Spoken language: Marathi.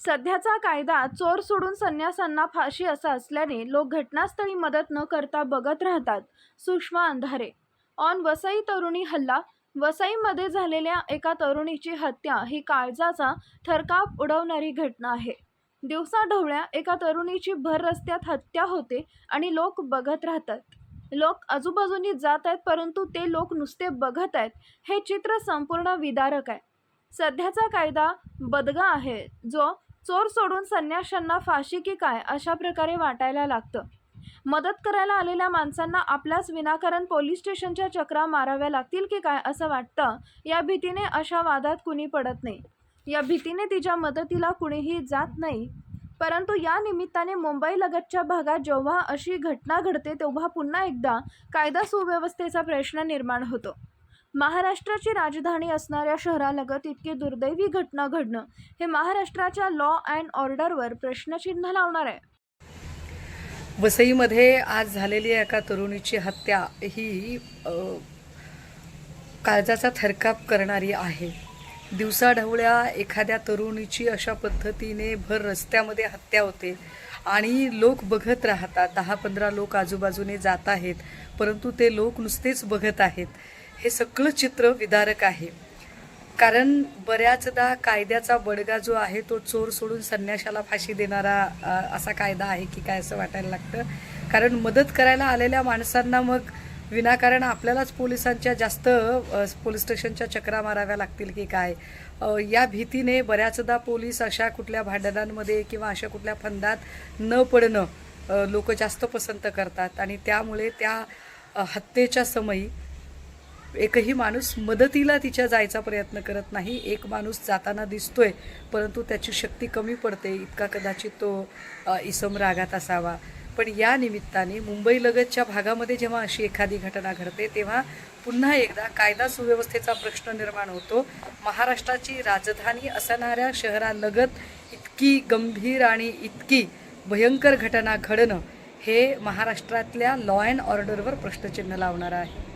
सध्याचा कायदा चोर सोडून संन्यासांना फाशी असा असल्याने लोक घटनास्थळी मदत न करता बघत राहतात. सुषमा अंधारे. ऑन वसई तरुणी हल्ला. वसईमध्ये झालेल्या एका तरुणीची हत्या ही काळजाचा थरकाप उडवणारी घटना आहे. दिवसा ढवळ्या एका तरुणीची भर रस्त्यात हत्या होते आणि लोक बघत राहतात. लोक आजूबाजूनी जात आहेत परंतु ते लोक नुसते बघत आहेत. हे चित्र संपूर्ण विदारक आहे. सध्याचा कायदा बदगा आहे जो चोर सोडून संन्याशांना फाशी की काय अशा प्रकारे वाटायला लागतं. मदत करायला आलेल्या माणसांना आपल्याच विनाकारण पोलीस स्टेशनच्या चक्रा माराव्या लागतील की काय असं वाटतं या भीतीने अशा वादात कुणी पडत नाही. या भीतीने तिच्या मदतीला कुणीही जात नाही. परंतु या निमित्ताने मुंबईलगतच्या भागात जेव्हा अशी घटना घडते तेव्हा पुन्हा एकदा कायदा सुव्यवस्थेचा प्रश्न निर्माण होतो. महाराष्ट्राची राजधानी असणाऱ्या शहरालगत इतकी दुर्दैवी घटना घडणं हे महाराष्ट्राच्या लॉ अँड ऑर्डरवर प्रश्नचिन्ह लावणार आहे. वसईमध्ये आज झालेली एका तरुणीची हत्या. ही काळजाचा थरकाप करणारी आहे. दिवसाढवळ्या एखाद्या तरुणीची अशा पद्धतीने भर रस्त्यामध्ये हत्या होते आणि लोक बघत राहतात. दहा पंधरा लोक आजूबाजूने जात आहेत परंतु ते लोक नुसतेच बघत आहेत. हे सगळं चित्र विदारक आहे. कारण बऱ्याचदा कायद्याचा बडगा जो आहे तो चोर सोडून संन्याशाला फाशी देणारा असा कायदा आहे की काय असं वाटायला लागतं. कारण मदत करायला आलेल्या माणसांना मग विनाकारण आपल्यालाच पोलिसांच्या जास्त पोलीस स्टेशनच्या चक्रा माराव्या लागतील की काय? या भीतीने बऱ्याचदा पोलीस अशा कुठल्या भांडणांमध्ये किंवा अशा कुठल्या फंदात न पडणं लोक जास्त पसंत करतात. आणि त्यामुळे त्या हत्येच्या समयी एकही माणूस मदतीला तिच्या जायचा प्रयत्न करत नाही. एक माणूस जाताना दिसतोय परंतु त्याची शक्ती कमी पडते. इतका कदाचित तो इसम रागात असावा. पण या निमित्ताने मुंबईलगतच्या भागामध्ये जेव्हा अशी एखादी घटना घडते तेव्हा पुन्हा एकदा कायदा सुव्यवस्थेचा प्रश्न निर्माण होतो. महाराष्ट्राची राजधानी असणाऱ्या शहरालगत इतकी गंभीर आणि इतकी भयंकर घटना घडणं हे महाराष्ट्रातल्या लॉ अँड ऑर्डरवर प्रश्नचिन्ह लावणारं आहे.